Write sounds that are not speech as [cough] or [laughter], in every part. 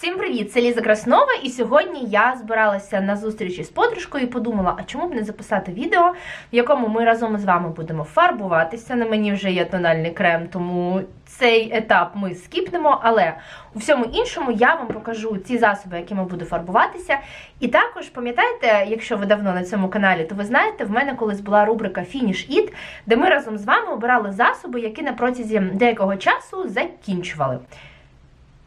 Всім привіт! Це Ліза Краснова, і сьогодні я збиралася на зустрічі з подружкою і подумала, а чому б не записати відео, в якому ми разом з вами будемо фарбуватися. На мені вже є тональний крем, тому цей етап ми скіпнемо. Але у всьому іншому я вам покажу ці засоби, якими буду фарбуватися. І також пам'ятаєте, якщо ви давно на цьому каналі, то ви знаєте, в мене колись була рубрика Фініш Іт, де ми разом з вами обирали засоби, які на протязі деякого часу закінчували.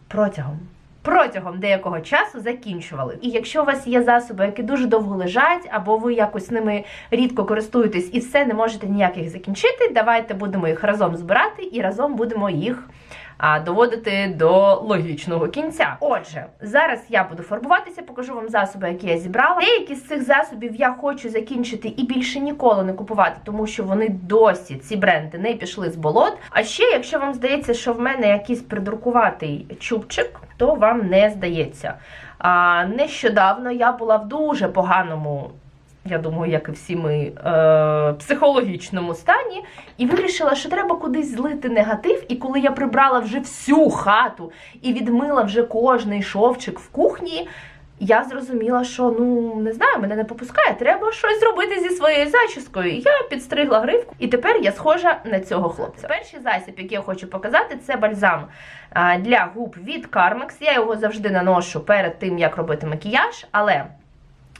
Протягом протягом деякого часу закінчували. І якщо у вас є засоби, які дуже довго лежать, або ви якось ними рідко користуєтесь і все не можете ніяк їх закінчити, давайте будемо їх разом збирати і разом будемо їх. А доводити до логічного кінця. Отже, зараз я буду фарбуватися, покажу вам засоби, які я зібрала. Деякі з цих засобів я хочу закінчити і більше ніколи не купувати, тому що вони досі ці бренди не пішли з болот. А ще, якщо вам здається, що в мене якийсь придуркуватий чубчик, то вам не здається. А, Нещодавно я була в дуже поганому. Я думаю, як і всі ми е, психологічному стані, і вирішила, що треба кудись злити негатив. І коли я прибрала вже всю хату і відмила вже кожний шовчик в кухні, я зрозуміла, що ну не знаю, мене не попускає. Треба щось зробити зі своєю зачіскою. Я підстригла гривку, і тепер я схожа на цього хлопця. Перший засіб, який я хочу показати, це бальзам для губ від Carmex. Я його завжди наношу перед тим, як робити макіяж, але.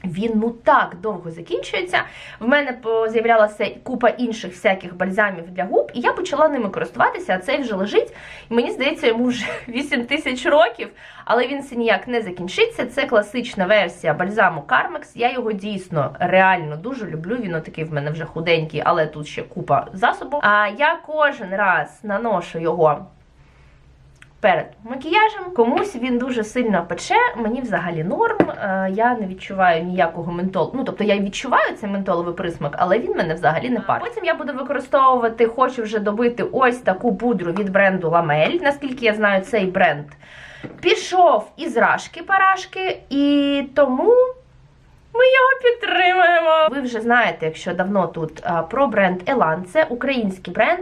Він ну так довго закінчується. В мене з'являлася купа інших всяких бальзамів для губ, і я почала ними користуватися, а цей вже лежить. І мені здається, йому вже [laughs] 8 тисяч років, але він це ніяк не закінчиться. Це класична версія бальзаму Carmex. Я його дійсно реально дуже люблю. Він такий в мене вже худенький, але тут ще купа засобу. А я кожен раз наношу його перед макіяжем. Комусь він дуже сильно пече, мені взагалі норм. Е, Я не відчуваю ніякого ментолу. Ну, тобто я відчуваю цей ментоловий присмак, але він мене взагалі не парить. Потім я буду використовувати, хочу вже добити ось таку пудру від бренду Ламель. Наскільки я знаю, цей бренд пішов із рашки парашки, і тому. Ми його підтримуємо. Ви вже знаєте, якщо давно тут про бренд Елан, це український бренд.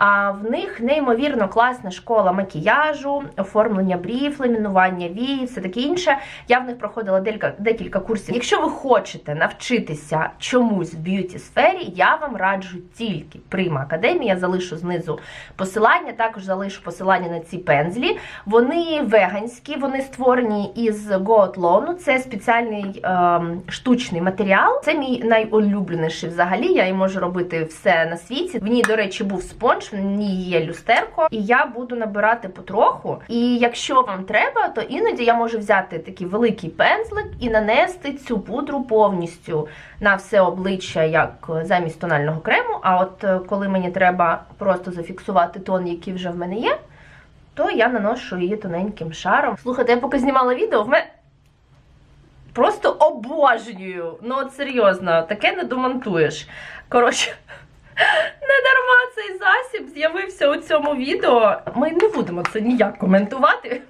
А в них неймовірно класна школа макіяжу, оформлення брів, ламінування вій, все таке інше. Я в них проходила декілька, декілька курсів. Якщо ви хочете навчитися чомусь в б'юті сфері, я вам раджу тільки Прима Академія. Залишу знизу посилання, також залишу посилання на ці пензлі. Вони веганські, вони створені із гоатлону. Це спеціальний. Ем, штучний матеріал. Це мій найулюбленіший взагалі. Я і можу робити все на світі. В ній, до речі, був спонж, в ній є люстерко, і я буду набирати потроху. І якщо вам треба, то іноді я можу взяти такий великий пензлик і нанести цю пудру повністю на все обличчя, як замість тонального крему. А от е, коли мені треба просто зафіксувати тон, який вже в мене є. То я наношу її тоненьким шаром. Слухайте, я поки знімала відео, в мене Просто обожнюю. Ну, от серйозно, таке не домонтуєш. Коротше, не дарма цей засіб з'явився у цьому відео. Ми не будемо це ніяк коментувати.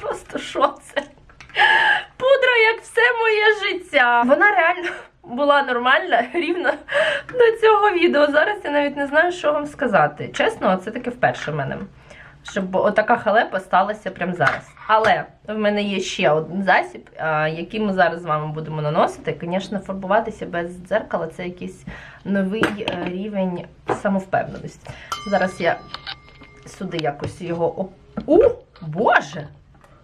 Просто що це? Пудра, як все моє життя. Вона реально була нормальна рівно до цього відео. Зараз я навіть не знаю, що вам сказати. Чесно, це таке вперше в мене щоб отака халепа сталася прямо зараз. Але в мене є ще один засіб, який ми зараз з вами будемо наносити. Звісно, фарбуватися без дзеркала це якийсь новий е, рівень самовпевненості. Зараз я сюди якось його. У, Боже!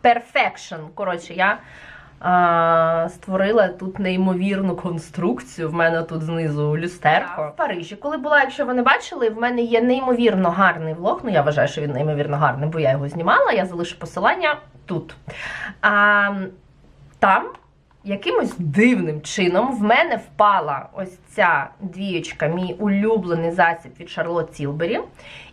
Perfection! Коротше, я а, створила тут неймовірну конструкцію. В мене тут знизу люстерко. В Парижі, коли була, якщо ви не бачили, в мене є неймовірно гарний влог. Ну, я вважаю, що він неймовірно гарний, бо я його знімала. Я залишу посилання тут. А, Там. Якимось дивним чином в мене впала ось ця двієчка, мій улюблений засіб від Charlotte Tilbury.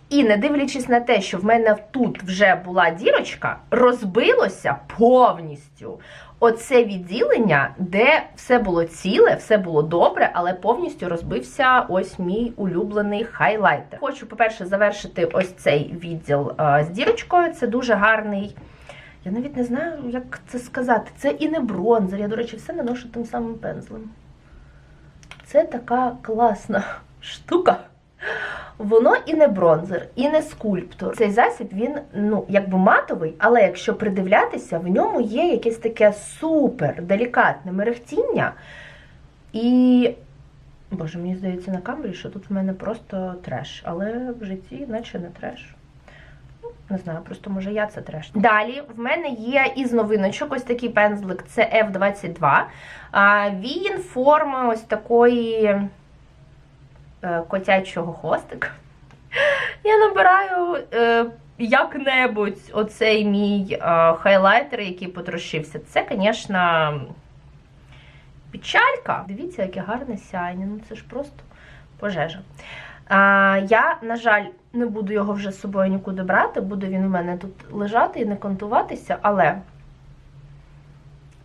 І не дивлячись на те, що в мене тут вже була дірочка, розбилося повністю оце відділення, де все було ціле, все було добре, але повністю розбився ось мій улюблений хайлайтер. Хочу, по-перше, завершити ось цей відділ а, з дірочкою. Це дуже гарний. Я навіть не знаю, як це сказати. Це і не бронзер. Я, до речі, все наношу тим самим пензлем. Це така класна [laughs] штука. Воно і не бронзер, і не скульптор. Цей засіб він ну якби матовий, але якщо придивлятися, в ньому є якесь таке супер делікатне мерехтіння. І. Боже, мені здається на камері, що тут в мене просто треш, але в житті, наче не треш. Ну, Не знаю, просто може я це треш. Далі в мене є із новиночок ось такий пензлик, це F22. А, Він форми ось такої котячого хвостика. Я набираю е, як-небудь оцей мій е, хайлайтер, який потрошився. Це, звісно, печалька. Дивіться, яке гарне сяйня. Ну це ж просто пожежа. Я, на жаль, не буду його вже з собою нікуди брати, буде він у мене тут лежати і не контуватися, але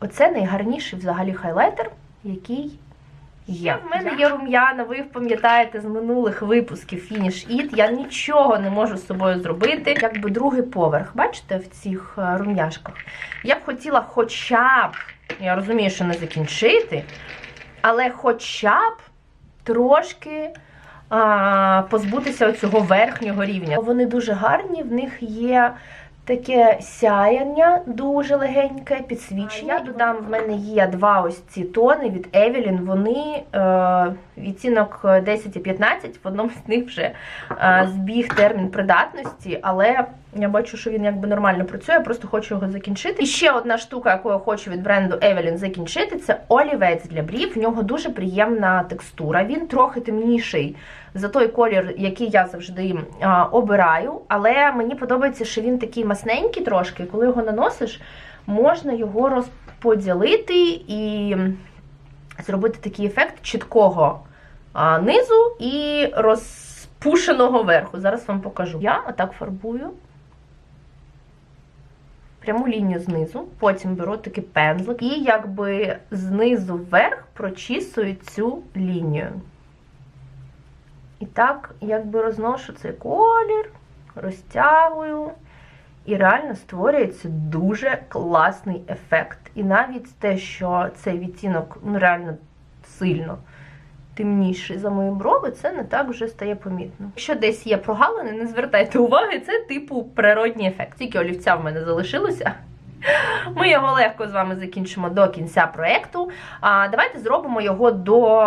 оце найгарніший взагалі хайлайтер, який є. В мене є рум'яна, ви пам'ятаєте з минулих випусків Finish It. Я нічого не можу з собою зробити. Якби другий поверх, бачите, в цих е, рум'яшках. Я б хотіла хоча б, я розумію, що не закінчити, але хоча б трошки а, позбутися цього верхнього рівня. Вони дуже гарні, в них є таке сяяння дуже легеньке, підсвічення. Я додам, в мене є два ось ці тони від Evelyn. Вони е, відцінок 10 і 15, в одному з них вже е, збіг термін придатності, але я бачу, що він якби нормально працює, я просто хочу його закінчити. І ще одна штука, яку я хочу від бренду Evelyn закінчити, це олівець для брів. В нього дуже приємна текстура. Він трохи темніший за той колір, який я завжди а, обираю. Але мені подобається, що він такий масненький трошки. Коли його наносиш, можна його розподілити і зробити такий ефект чіткого а, низу і розпушеного верху. Зараз вам покажу. Я отак фарбую пряму лінію знизу, потім беру такий пензлик і якби знизу вверх прочісую цю лінію. І так, якби розношу цей колір, розтягую. І реально створюється дуже класний ефект. І навіть те, що цей відтінок ну, реально сильно темніший за мої брови, це не так вже стає помітно. Якщо десь є прогалини, не звертайте уваги, це типу природній ефект. Тільки олівця в мене залишилося. Ми його легко з вами закінчимо до кінця проєкту. А давайте зробимо його до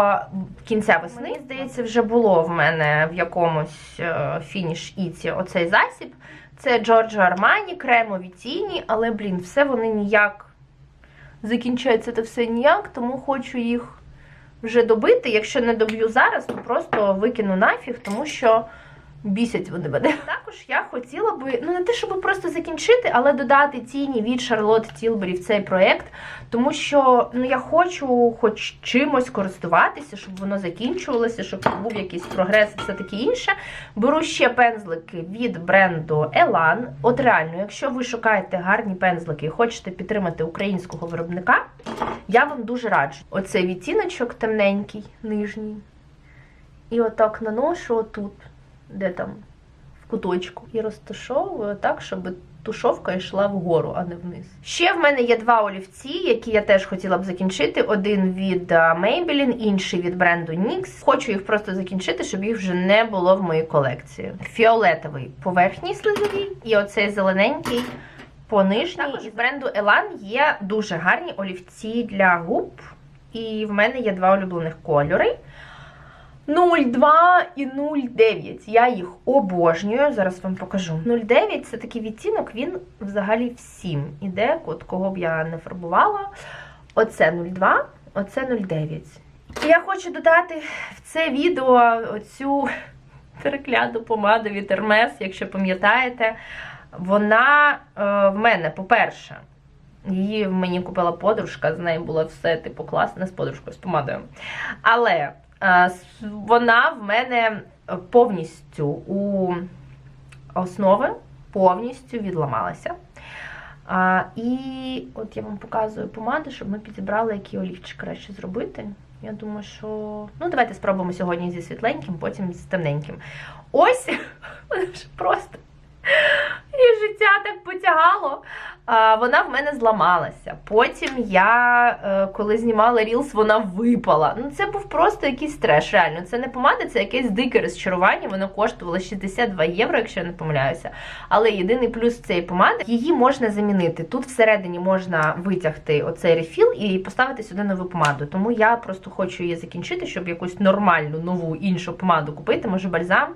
кінця весни. Мені здається, вже було в мене в якомусь фініш іці оцей засіб. Це Giorgio Armani, кремові тіні, але, блін, все вони ніяк закінчується це все ніяк, тому хочу їх вже добити. Якщо не доб'ю зараз, то просто викину нафіг, тому що бісять вони мене. [laughs] Також я хотіла би, ну не те, щоб просто закінчити, але додати тіні від Шарлот Тілбері в цей проєкт, тому що ну я хочу хоч чимось користуватися, щоб воно закінчувалося, щоб був якийсь прогрес і все таке інше. Беру ще пензлики від бренду Elan. От реально, якщо ви шукаєте гарні пензлики і хочете підтримати українського виробника, я вам дуже раджу. Оцей відтіночок темненький, нижній. І отак наношу отут де там в куточку, і розташовую так, щоб тушовка йшла вгору, а не вниз. Ще в мене є два олівці, які я теж хотіла б закінчити. Один від Maybelline, інший від бренду NYX. Хочу їх просто закінчити, щоб їх вже не було в моїй колекції. Фіолетовий поверхній слизовій і оцей зелененький по нижній. Також з бренду Elan є дуже гарні олівці для губ. І в мене є два улюблених кольори. 02 і 09. Я їх обожнюю. Зараз вам покажу. 09 це такий відтінок, він взагалі всім іде, от кого б я не фарбувала. Оце 02, оце 09. І я хочу додати в це відео оцю перекляту помаду від Hermes, якщо пам'ятаєте. Вона е, в мене, по-перше, її мені купила подружка, з нею було все типу класно, з подружкою, з помадою. Але вона в мене повністю у основи повністю відламалася. А, І от я вам показую помади, щоб ми підібрали, який олівчик краще зробити. Я думаю, що. Ну, давайте спробуємо сьогодні зі світленьким, потім з темненьким. Ось, [laughs] просто. [laughs] і життя так потягало. А, вона в мене зламалася. Потім я, е, коли знімала Reels, вона випала. Ну, це був просто якийсь треш, реально. Це не помада, це якесь дике розчарування. Воно коштувало 62 євро, якщо я не помиляюся. Але єдиний плюс цієї помади, її можна замінити. Тут всередині можна витягти оцей рефіл і поставити сюди нову помаду. Тому я просто хочу її закінчити, щоб якусь нормальну нову іншу помаду купити, може бальзам.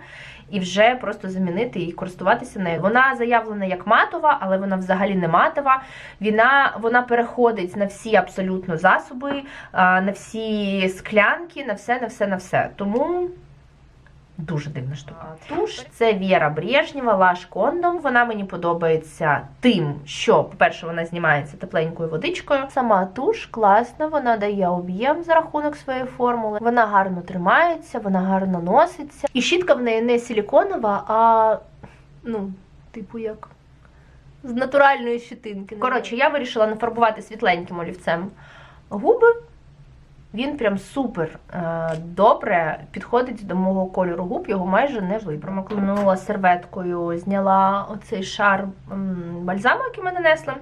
І вже просто замінити і користуватися нею. Вона заявлена як матова, але вона взагалі не матова. Вона, вона переходить на всі абсолютно засоби, на всі склянки, на все, на все, на все. Тому дуже дивна штука. Туш це Віра Брежнєва, Лаш Кондом. Вона мені подобається тим, що, по-перше, вона знімається тепленькою водичкою. Сама туш класна, вона дає об'єм за рахунок своєї формули. Вона гарно тримається, вона гарно носиться. І щітка в неї не силіконова, а ну, типу як. З натуральної щитинки. Коротше, я вирішила нафарбувати світленьким олівцем губи. Він прям супер е, добре підходить до мого кольору губ, його майже не видно. Промокнула серветкою, зняла оцей шар бальзаму, який ми нанесли.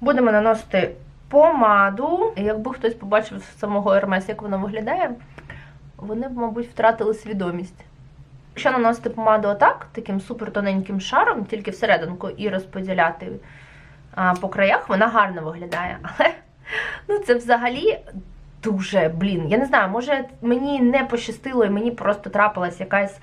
Будемо наносити помаду. Якби хтось побачив з самого Hermes, як вона виглядає, вони б, мабуть, втратили свідомість. Якщо наносити помаду отак, таким супер тоненьким шаром, тільки всерединку, і розподіляти по краях, вона гарно виглядає. Але ну, це взагалі дуже, блін, я не знаю, може мені не пощастило, і мені просто трапилась якась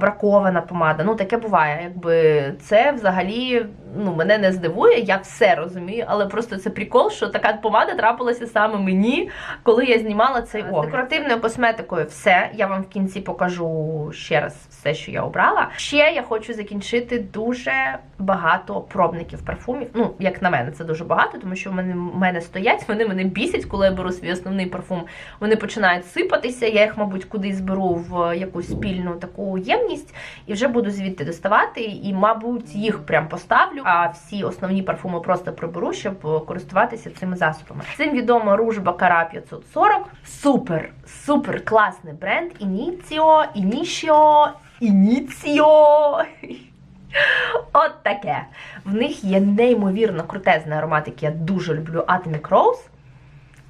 бракована помада. Ну, таке буває. Якби це взагалі ну, мене не здивує, я все розумію, але просто це прикол, що така помада трапилася саме мені, коли я знімала цей огляд. З декоративною косметикою все. Я вам в кінці покажу ще раз все, що я обрала. Ще я хочу закінчити дуже багато пробників парфумів. Ну, як на мене, це дуже багато, тому що в мене, в мене стоять, вони мене бісять, коли я беру свій основний парфум. Вони починають сипатися. Я їх, мабуть, кудись зберу в якусь спільну таку ємність і вже буду звідти доставати. І, мабуть, їх прям поставлю. А всі основні парфуми просто приберу, щоб користуватися цими засобами. Цим відомо Rouge Baccarat 540. Супер, супер класний бренд. Ініціо, Інішіо, Ініціо. [laughs] От таке. В них є неймовірно крутезний аромат, який я дуже люблю Atomic Rose.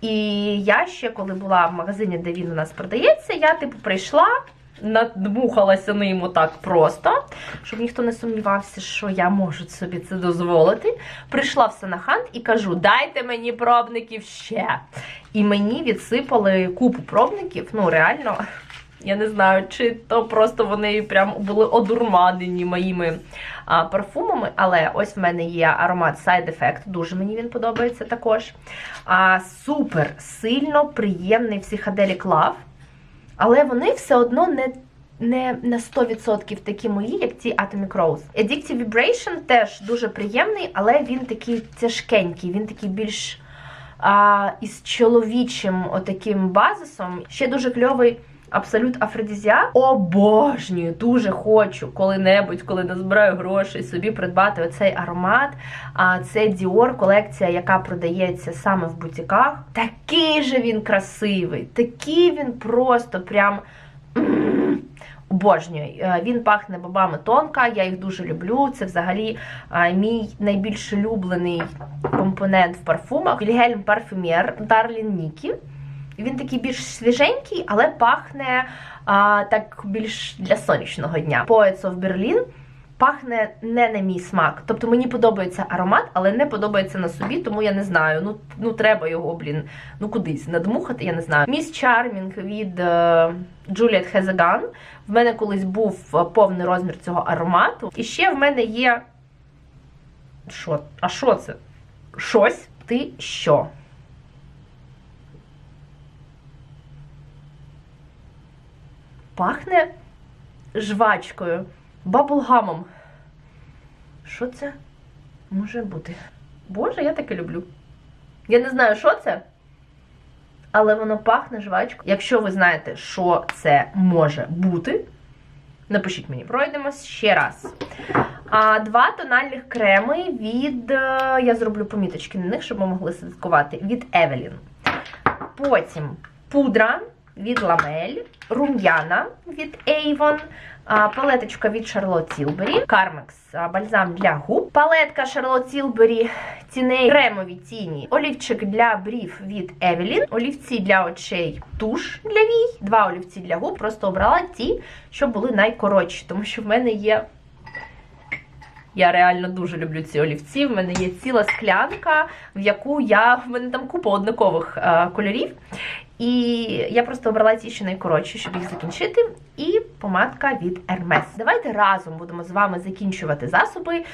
І я ще, коли була в магазині, де він у нас продається, я типу прийшла, надмухалася ним отак просто, щоб ніхто не сумнівався, що я можу собі це дозволити. Прийшла в Санахант і кажу: дайте мені пробників ще. І мені відсипали купу пробників. Ну, реально, я не знаю, чи то просто вони прям були одурманені моїми а, парфумами. Але ось в мене є аромат Side Effect, дуже мені він подобається також. А, Супер сильно приємний Psychedelic Love. Але вони все одно не не на 100% такі мої, як ці Atomic Rose. Addictive Vibration теж дуже приємний, але він такий тяжкенький, він такий більш а, із чоловічим отаким базисом. Ще дуже кльовий абсолют афродізіак. Обожнюю, дуже хочу коли-небудь, коли назбираю грошей, собі придбати оцей аромат. А це Dior колекція, яка продається саме в бутіках. Такий же він красивий, такий він просто прям. Обожнюю. Е, Він пахне бобами тонка, я їх дуже люблю. Це взагалі мій найбільш улюблений компонент в парфумах. Вільгельм Парфюмер Дарлін Нікі. Він такий більш свіженький, але пахне а, так більш для сонячного дня. Of Berlin пахне не на мій смак. Тобто мені подобається аромат, але не подобається на собі, тому я не знаю. Ну, ну треба його, блін, ну кудись надмухати, я не знаю. Міс Чармінг від е, Juliet Has. В мене колись був е, повний розмір цього аромату. І ще в мене є. Що? А що це? Щось? Ти що? Пахне жвачкою, баблгамом. Що це може бути? Боже, я таке люблю. Я не знаю, що це, але воно пахне жвачкою. Якщо ви знаєте, що це може бути, напишіть мені. Пройдемось ще раз. А, Два тональних креми від. е, Я зроблю поміточки на них, щоб ми могли слідкувати. Від Evelyn. Потім пудра від Ламель, рум'яна від Avon, палеточка від Charlotte Tilbury, Carmex бальзам для губ, палетка Charlotte Tilbury тіней кремові тіні, олівчик для брів від Evelyn, олівці для очей, туш для вій, два олівці для губ. Просто обрала ті, що були найкоротші, тому що в мене є. Я реально дуже люблю ці олівці. В мене є ціла склянка, в яку я в мене там купа однакових кольорів. І я просто обрала ті, що найкоротші, щоб їх закінчити. І помадка від Hermes. Давайте разом будемо з вами закінчувати засоби.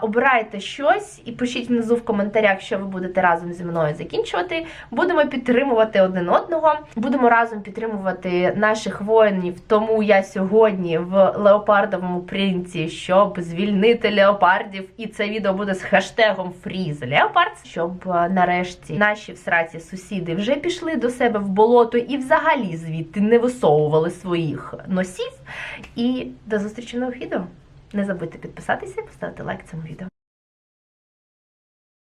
Обирайте щось і пишіть внизу в коментарях, що ви будете разом зі мною закінчувати. Будемо підтримувати один одного. Будемо разом підтримувати наших воїнів. Тому я сьогодні в леопардовому принці, щоб звільнити леопардів. І це відео буде з хештегом Freeze Leopards, щоб е, нарешті наші всраці сусіди вже пішли до себе в болото і взагалі звідти не висовували своїх носів. І до зустрічі нових відео. Не забудьте підписатися і поставити лайк цьому відео.